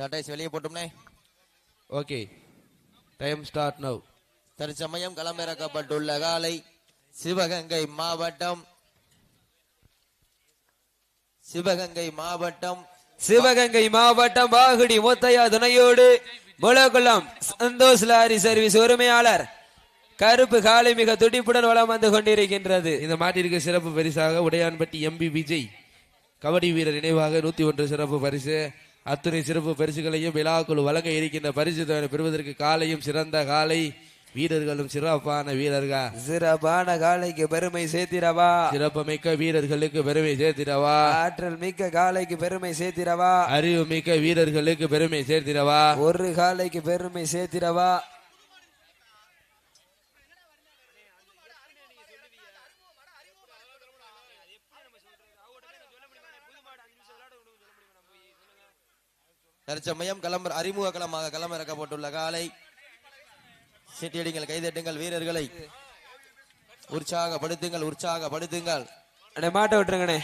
டாடாஸ் வெளியே போட்டோம்னே. Okay time start now தற்சமயம் களமிறக்கப்பட்டுள்ள காலை சிவகங்கை மாவட்டம். சிவகங்கை மாவட்டம். சிவகங்கை மாவட்டம் வாகுடி முத்தையா துணையோடு முளகுளம் சந்தோஷ் லாரி சர்வீஸ் உரிமையாளர். கருப்பு காலை மிக துடிப்புடன் வலம் வந்து கொண்டிருக்கின்றது. இந்த மாட்டிற்கு சிறப்பு பரிசாக உடையான்பட்டி எம்பி விஜய். கபடி வீரர் நினைவாக நூத்தி ஒன்று சிறப்பு பரிசு. அத்துணை சிறப்பு பரிசுகளையும் விழாக்குழு வழங்க இருக்கின்ற பரிசு பெறுவதற்கு காலையும் சிறந்த காலை வீரர்களும் சிறப்பான வீரர்கள். சிறப்பான காலைக்கு பெருமை சேர்த்திரவா சிறப்புமிக்க வீரர்களுக்கு பெருமை சேர்த்திடவா? ஆற்றல் மிக்க காலைக்கு பெருமை சேர்த்திரவா அறிவு மிக்க வீரர்களுக்கு பெருமை சேர்த்திடவா? ஒரு காலைக்கு பெருமை சேர்த்திரவா தற்சமயம் களம் அறிமுக களமாக களமிறக்கப்பட்டுள்ள காலை. சீட்டியடிங்கள் கைதட்டுங்கள் வீரர்களை. உற்சாகப்படுத்துங்கள் உற்சாகப்படுத்துங்கள். அண்ணே மாட்ட விட்டுருங்கண்ணே.